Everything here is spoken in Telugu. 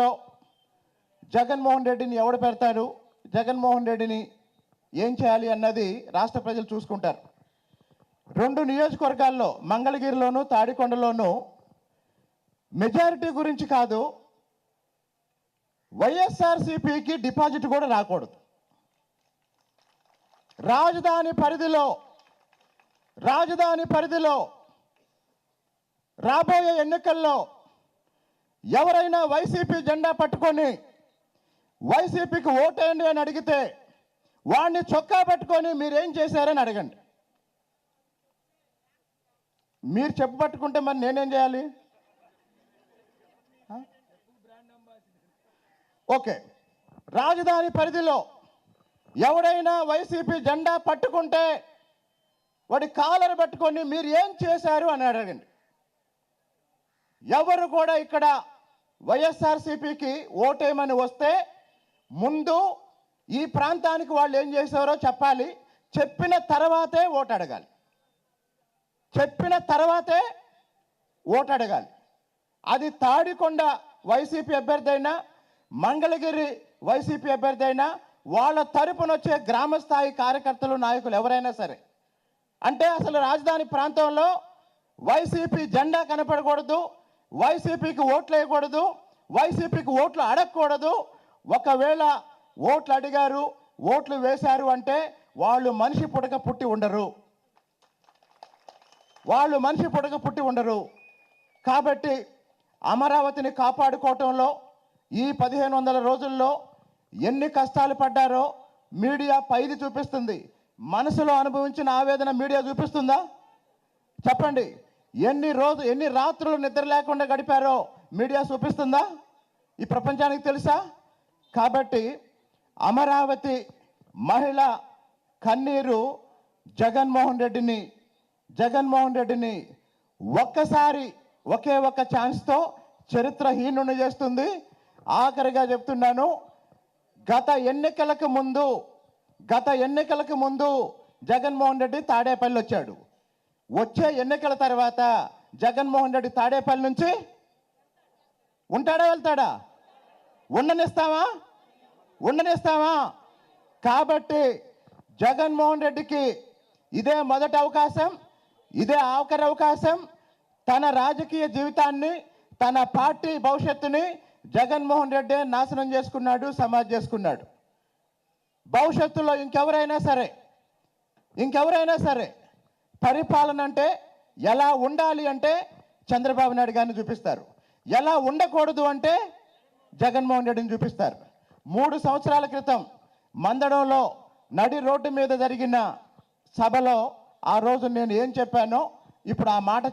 లో జగన్మోహన్ రెడ్డిని ఎవడు పెడతాడు? జగన్మోహన్ రెడ్డిని ఏం చేయాలి అన్నది రాష్ట్ర ప్రజలు చూసుకుంటారు. రెండు నియోజకవర్గాల్లో మంగళగిరిలోను తాడికొండలోను మెజారిటీ గురించి కాదు వైఎస్ఆర్సిపికి డిపాజిట్ కూడా రాకూడదు. రాజధాని పరిధిలో రాజధాని పరిధిలో రాబోయే ఎన్నికల్లో ఎవరైనా వైసీపీ జెండా పట్టుకొని వైసీపీకి ఓటేయండి అని అడిగితే వాడిని చొక్కా పట్టుకొని మీరేం చేశారని అడగండి. మీరు చెప్పు పట్టుకుంటే మరి నేనేం చేయాలి? ఓకే. రాజధాని పరిధిలో ఎవడైనా వైసీపీ జెండా పట్టుకుంటే వాడి కాలర్ పట్టుకొని మీరు ఏం చేశారు అని అడగండి. ఎవరు కూడా ఇక్కడ వైఎస్ఆర్సీపీకి ఓటేయమని వస్తే ముందు ఈ ప్రాంతానికి వాళ్ళు ఏం చేశారో చెప్పాలి. చెప్పిన తర్వాతే ఓటు అడగాలి చెప్పిన తర్వాతే ఓటు అడగాలి అది తాడికొండ వైసీపీ అభ్యర్థి అయినా మంగళగిరి వైసీపీ అభ్యర్థి అయినా వాళ్ళ తరపున వచ్చే గ్రామ స్థాయి కార్యకర్తలు నాయకులు ఎవరైనా సరే. అంటే అసలు రాజధాని ప్రాంతంలో వైసీపీ జెండా కనపడకూడదు. వైసీపీకి ఓట్లు వేయకూడదు వైసీపీకి ఓట్లు అడగకూడదు. ఒకవేళ ఓట్లు అడిగారు ఓట్లు వేశారు అంటే వాళ్ళు మనిషి పుడక పుట్టి ఉండరు. వాళ్ళు మనిషి పుడక పుట్టి ఉండరు. కాబట్టి అమరావతిని కాపాడుకోవటంలో ఈ పదిహేను వందల రోజుల్లో ఎన్ని కష్టాలు పడ్డారో మీడియా పైది చూపిస్తుంది. మనసులో అనుభవించిన ఆవేదన మీడియా చూపిస్తుందా? చెప్పండి. ఎన్ని రోజు ఎన్ని రాత్రులు నిద్ర లేకుండా గడిపారో మీడియా చూపిస్తుందా? ఈ ప్రపంచానికి తెలుసా? కాబట్టి అమరావతి మహిళ కన్నీరు జగన్మోహన్ రెడ్డిని జగన్మోహన్ రెడ్డిని ఒక్కసారి ఒకే ఒక్క ఛాన్స్తో చరిత్రహీనుని చేస్తుంది. ఆఖరిగా చెప్తున్నాను గత ఎన్నికలకు ముందు గత ఎన్నికలకు ముందు జగన్మోహన్ రెడ్డి తాడేపల్లి వచ్చాడు. వచ్చే ఎన్నికల తర్వాత జగన్మోహన్ రెడ్డి తాడేపల్లి నుంచి ఉంటాడా వెళ్తాడా? ఉండనిస్తావా? ఉండనిస్తావా? కాబట్టి జగన్మోహన్ రెడ్డికి ఇదే మొదటి అవకాశం ఇదే ఆఖరి అవకాశం. తన రాజకీయ జీవితాన్ని తన పార్టీ భవిష్యత్తుని జగన్మోహన్ రెడ్డి నాశనం చేసుకున్నాడు సమాజ్ చేసుకున్నాడు. భవిష్యత్తులో ఇంకెవరైనా సరే ఇంకెవరైనా సరే పరిపాలన అంటే ఎలా ఉండాలి అంటే చంద్రబాబు నాయుడు గారిని చూపిస్తారు. ఎలా ఉండకూడదు అంటే జగన్మోహన్ రెడ్డిని చూపిస్తారు. మూడు సంవత్సరాల క్రితం మందడంలో నడి రోడ్డు మీద జరిగిన సభలో ఆ రోజు నేను ఏం చెప్పానో ఇప్పుడు ఆ మాట